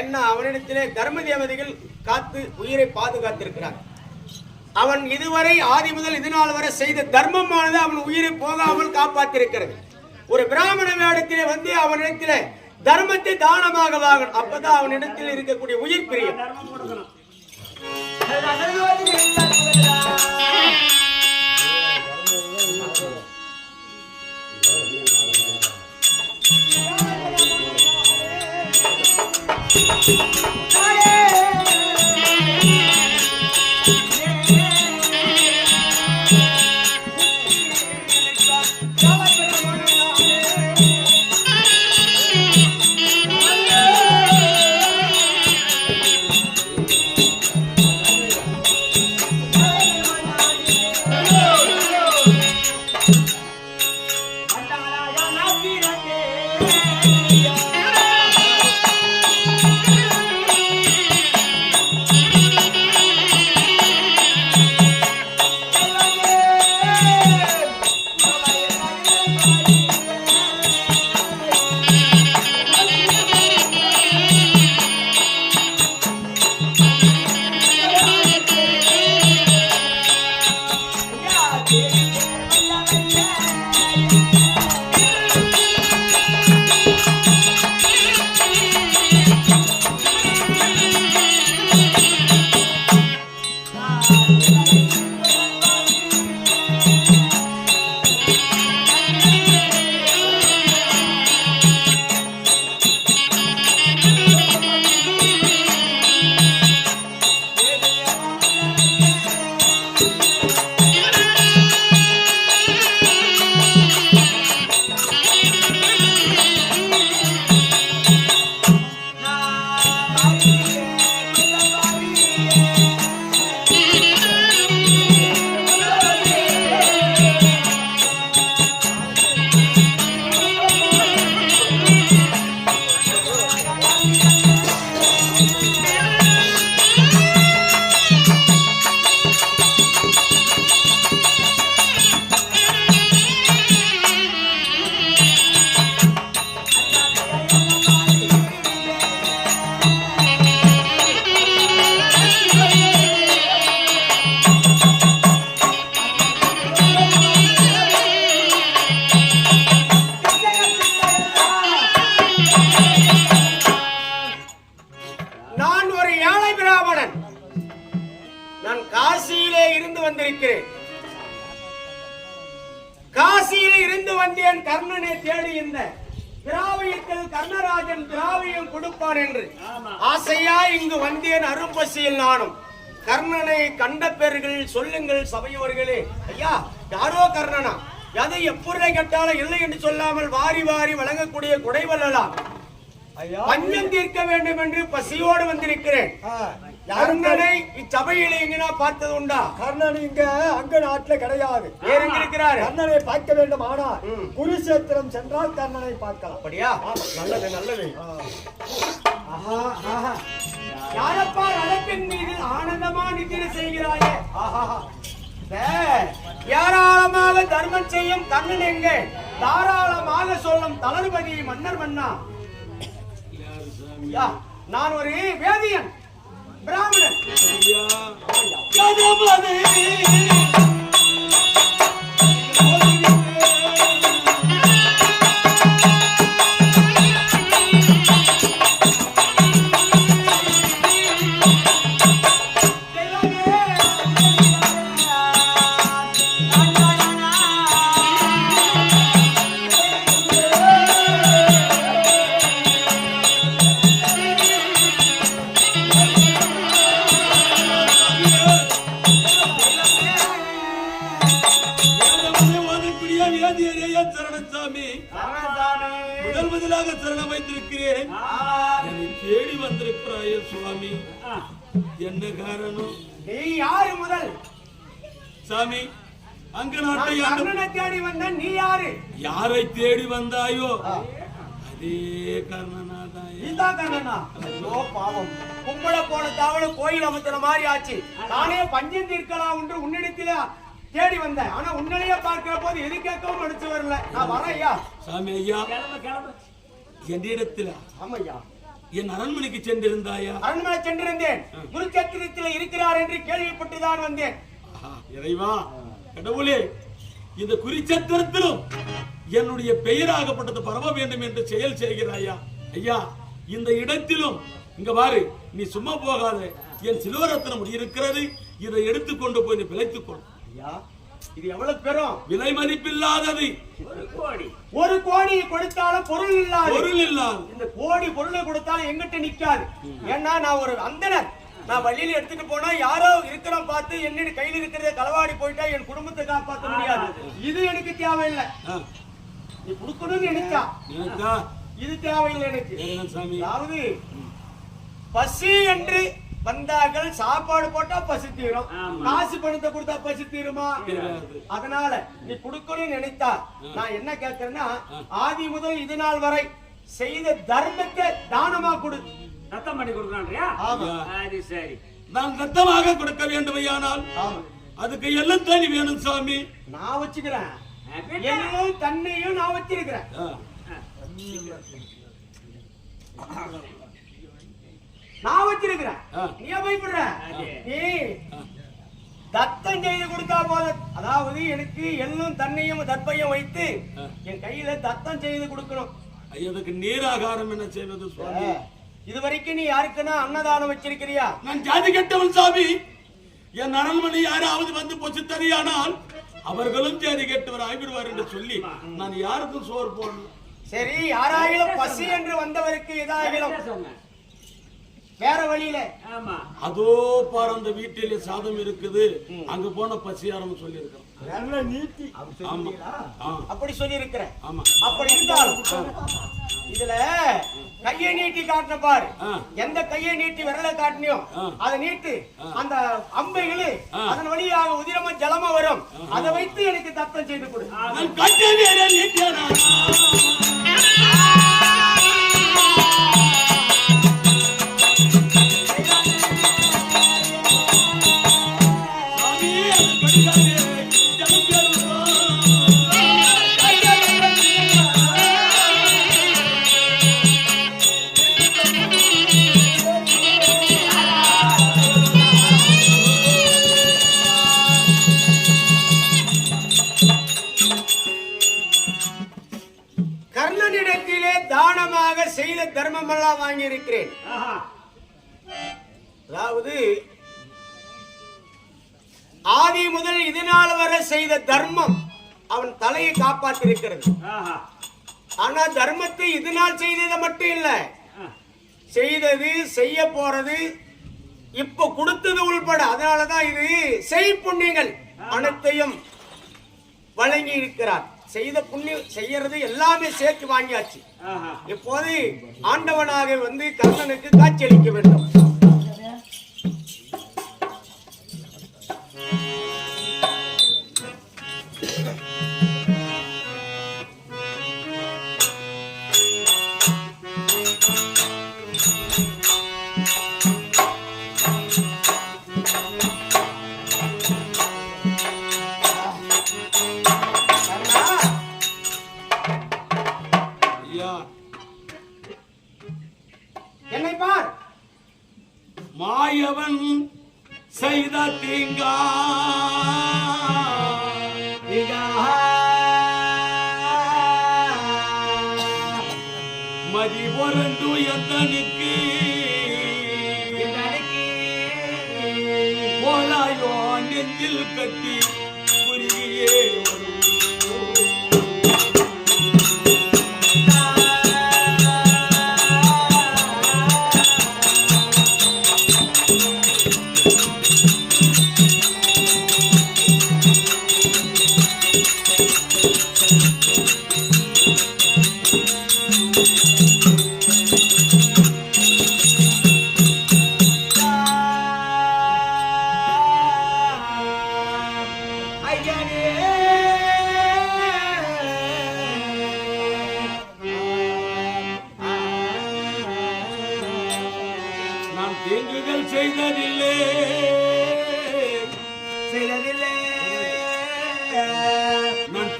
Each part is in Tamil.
என்ன அவனிடத்திலே தர்ம தேவதைகள் காத்து உயிரை பாதுகாத்திருக்கிறார். அவன் இதுவரை ஆதி முதல் இதுநாள் வரை செய்த தர்மமானது அவன் உயிரை போகாமல் காப்பாற்றிருக்கிறது. ஒரு பிராமண வேடத்திலே வந்து அவனிடத்திலே தர்மத்தை தானமாக வாங்கணும் அப்பதான் அவனிடத்தில் இருக்கக்கூடிய உயிர் பிரியம். இருந்து வந்திருக்கிறேன். காசியிலே இருந்து வந்தேன் கர்ணனை தேடி இந்த திராவியத்தில் கர்ணராஜன் திராவியம் கொடுப்பான் என்று. ஆசையா இங்கு வந்தேன் அரும்பசியில் நானும். கர்ணனை கண்ட பேர்கள் சொல்லுங்கள் சபையோர்களே. ஐயா யாரோ கர்ணனா? எதை எப்பொருளை கேட்டாலும் இல்லை என்று சொல்லாமல் வாரி வாரி வழங்கக்கூடிய குடைவல்லா ஐயா. பஞ்சம் தீர்க்க வேண்டும் என்று பசியோடு வந்திருக்கிறேன். கர்ணனை இச்சபையில எங்கனா பார்த்தது உண்டா? கர்ணன் இங்க அங்க நாட்டுல கிடையாது. இருக்கிறாரு? கர்ணனை பார்க்க வேண்டும். ஆனால் ம். குருஷேத்திரம் சென்றால் கர்ணனை பார்க்கலாம். அப்படியா? நல்லது நல்லது. யாரப்பா ரதத்தின் மீது ஆனந்தமா நித்திரை செய்கிறாயே? ஏராளமாக தர்மம் செய்யும் கண்ணன் எங்க? தாராளமாக சொல்லும் தளபதி மன்னர் மன்னா. நான் ஒரு வேதியன். பிராமணன். என்ன காரணம்? நீ யாரு முதல்? சாமி அங்க நாட்டை கர்ணனை தேடி வந்த நீ யாரு? யாரை தேடி வந்தாயோ அதே கர்ணனாதாய. நீதான் கர்ணனா. ஐயோ பாவம். கும்பல போன தாவல கோயில் அமைச்சர மாதிரி ஆச்சு. நானே பஞ்சம் தீர்க்கலாம் என்று உன்னிடத்தில தேடி வந்தேன். ஆனா உன்னிலேயே பார்க்கிற போது எது கேட்கவும் நடிச்சு வரல. நான் வரேன் ஐயா. சாமி ஐயா. என்னிடத்துல ஆமையா என் அரண்மனைக்கு சென்றிருந்தாயா? அரண்மனை சென்றிருந்தேன். குருச்சத்திரத்தில் இருக்கிறார் என்று கேள்விப்பட்டுதான் வந்தேன். இறைவா கடவுளே இந்த குறிச்சத்திரத்திலும் என்னுடைய பெயராகப்பட்டது பரவ வேண்டும் என்று செயல் செய்கிறாயா? ஐயா இந்த இடத்திலும் இங்க பாரு நீ சும்மா போகாத. என் சிலுவரத்னம் இருக்கிறது. இதை எடுத்துக்கொண்டு போய் நீ பிழைத்துக் கொள் ஐயா இது எவ்வளவு பெரும்? விலை மதிப்பில்லாதது. ஒரு கோடி. கொடுத்தாலும் பொருள் இல்லாது. பொருள் இல்லாது. இந்த கோடி பொருளை கொடுத்தாலும் எங்கிட்ட நிக்காது. ஏன்னா நான் ஒரு அந்தனர். நான் வழியில எடுத்துட்டு போனா யாரோ இருக்கிறோம் பார்த்து என்ன கையில இருக்கிறத களவாடி போயிட்டா என் குடும்பத்தை காப்பாற்ற முடியாது. இது எனக்கு தேவையில்லை. நீ கொடுக்கணும்னு நினைச்சா? இது தேவையில்லை எனக்கு. அதாவது பசி என்று வந்தார்கள் சாப்பாடு போட்டா பசி தீரும். காசு பணத்தை கொடுத்தா பசி தீருமா. அதனால நீ கொடுக்கணும்னு நினைத்தா நான் என்ன கேட்கறேன்னா ஆதி முதல் இது நாள் வரை செய்த தர்மத்தை தானமா கொடு. ரத்தம் பண்ணி அது சரி. நான் ரத்தமாக கொடுக்க வேண்டுமையானால் ஆமா. அதுக்கு எல்லாம் தனி வேணும் சாமி. நான் வச்சுக்கிறேன். தண்ணியும் நான் வச்சிருக்கிறேன். நான் வச்சிருக்கிறேன். நீ ஏன் பயப்படுற. நீ தத்தம் செய்து கொடுத்தா போதும். அதாவது எனக்கு எள்ளும் தண்ணியும் தர்ப்பையும் வைத்து. என் கையில தத்தம் செய்து கொடுக்கணும். ஐயா, அதுக்கு நீராகாரம் என்ன செய்வது சுவாமி? இது வரைக்கும் நீ யாருக்குன்னா அன்னதானம் வச்சிருக்கிறியா? நான் ஜாதி கெட்டவன் சாமி. என் அரண்மனை யாராவது வந்து பொச்சு தரியானால் அவர்களும் ஜாதி கெட்டவர் ஆகிவிடுவார் என்று சொல்லி நான் யாருக்கும் சோறு போடல சரி யாராயிலும் பசி என்று வந்தவருக்கு சொன்னேன். வேற வழியில. ஆமா. அதோ பாரு அந்த வீட்டிலே சாதம் இருக்குது. அங்க போன பசியாரம் சொல்லி இருக்கிறோம் அப்படி சொல்லி இருக்கிறேன் ஆமா. அப்படி இருந்தாலும் இதுல கையை நீட்டி காட்டின பாரு. எந்த கையை நீட்டி விரலை காட்டினியோ. அதை நீட்டு அந்த அம்பைகளு. அதன் வழியாக உதிரமா ஜலமா வரும். அதை வைத்து எனக்கு தத்தம் செய்து கொடு. தானமாக செய்த தர்மம் எல்லாம் வாங்கி இருக்கிறேன் அதாவது ஆதி முதல் இது நாள் வரை செய்த தர்மம் அவன் தலையை காப்பாற்றிருக்கிறது ஆனா தர்மத்தை இது நாள் செய்தது மட்டும் இல்ல. செய்தது செய்ய போறது இப்ப கொடுத்தது உள்பட அதனாலதான் இது செய் புண்ணியங்கள் அனைத்தையும் வழங்கி இருக்கிறார் செய்த புண்ணியம் செய்யறது எல்லாமே சேர்த்து வாங்கியாச்சு. இப்போது ஆண்டவனாக வந்து கர்ணனுக்கு காட்சியளிக்க வேண்டும். மாயவன் செய்த தீங்கா. மதி பொருண்டு எத்தனுக்கு போலாயோ நெஞ்சில் கட்டி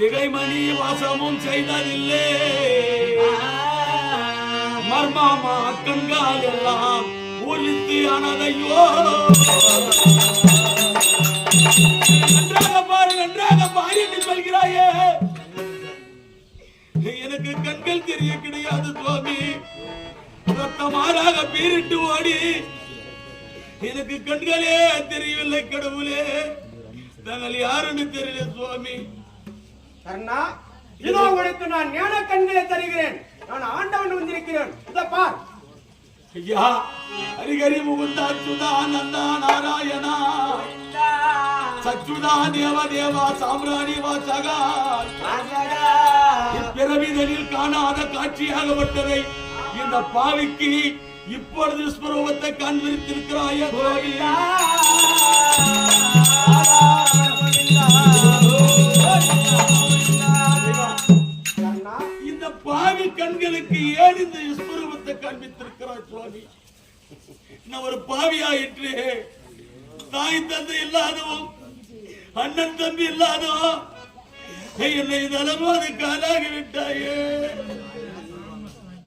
திகைமணி வாசமும் செய்ததில்லே. மர்மாமா கண்கால் எல்லாம் ஒலித்து ஆனதையோ நன்றாக பாரு நன்றாக பாரு என்று சொல்கிறாயே எனக்கு கண்கள் தெரிய கிடையாது சுவாமி. ரத்தமாறாக பீரிட்டு ஓடி. எனக்கு கண்களே தெரியவில்லை கடவுளே. நாங்கள் யாருன்னு தெரியல சுவாமி. கர்ணா இதோ உனக்கு நான் ஞான கண்களை தருகிறேன். நான் ஆண்டவன் வந்திருக்கிறேன். இத பார். ஐயா ஹரிஹரி முகுந்தா சுதானந்தா நந்தா நாராயணா. சச்சுதா தேவ தேவா சாம்ராணி வாசகா. இப்பிறவிதனில் காணாத காட்சியாகப்பட்டதை இந்த பாவிக்கு இப்பொழுது ஸ்வரூபத்தை காண்பித்திருக்கிறாய. கோவிலா கண்களுக்கு ஏன் இந்த ஸ்வரூபத்தை காண்பித்திருக்கிறார் சுவாமி. நான் ஒரு பாவியாயிற்று. தாய் தந்தை இல்லாதவன் அண்ணன் தம்பி இல்லாதவன் என்னை இதளவாது காலாகி விட்டாயே